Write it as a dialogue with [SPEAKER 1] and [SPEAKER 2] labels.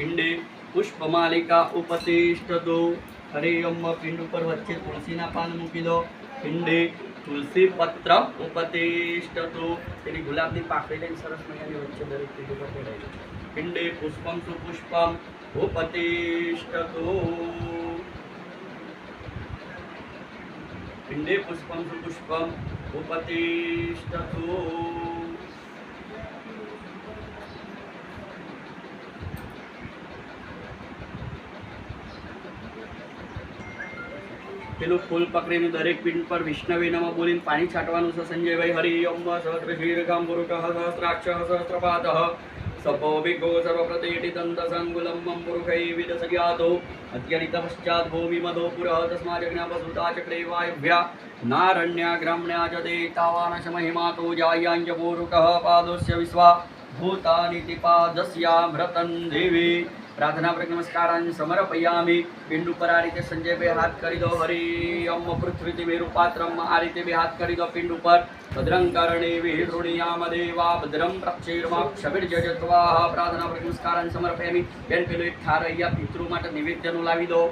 [SPEAKER 1] પિંડે પુષ્પમાલિકા ઉપતિષ્ઠ દો હરે અમ્મ પિંડ ઉપર વચ્ચે તુલસીના પાન મૂકી દો પિંડે તુલસી પત્ર ઉપતિષ્ઠ દો એની ગુલાબની પાકડી લઈને સરસ મજાની વચ્ચે દરેક પિંડ ઉપર ફેરાય પિંડે પુષ્પમ સુપુષ્પમ ઉપતિષ્ઠ દો પિંડે પુષ્પમ સુપુષ્પમ ઉપતિષ્ઠ દો पेलो फुल पकरीनु દરેક પીડ પર વિષ્ણવેનામ બોલીને પાણી છાટવાનું છે સંજયભાઈ હરીયોમ્ સહત્રશિર ગામપુરકહ સહત્રાક્ષ સહત્રપાદહ સપોવિકો સવપ્રતેતિ દંતસંગુલમ્મ પુરહૈ વિદસર્યાતો અધ્યરિતમ પશ્યાદ ભૂમિમદો પુરહ તસ્મા યજ્ઞા બહુતા કે પ્રેવાયભ્ય નારણ્યા ગ્રામણે આદ દેતાવા નશ મહિમાતો જાયાંજ પુરકહ પાદૌષ્ય વિશ્વ ભૂતાનીતિ પાદસ્યાં બ્રતં દેવી રાધનાપ્રક નમસ્કાર સમર્પયામિ બિંદુ પર આ રીતે સંજય બે હાથ કરી દો હરિયમ પૃથ્વી મેરુ પાત્રમ આ રીતે બે હાથ કરી દો પિંડ ઉપર ભદ્રં કરણે વિહૃણિયામ દેવા ભદ્રમ પ્રક્ષેરમાં ક્ષભિર જજત્વા પ્રાર્થના નમસ્કાર સમર્પયામિ બેન પેલું એક ઠાર અહીંયા પિતૃ માટે નૈવેદ્યનું લાવી દો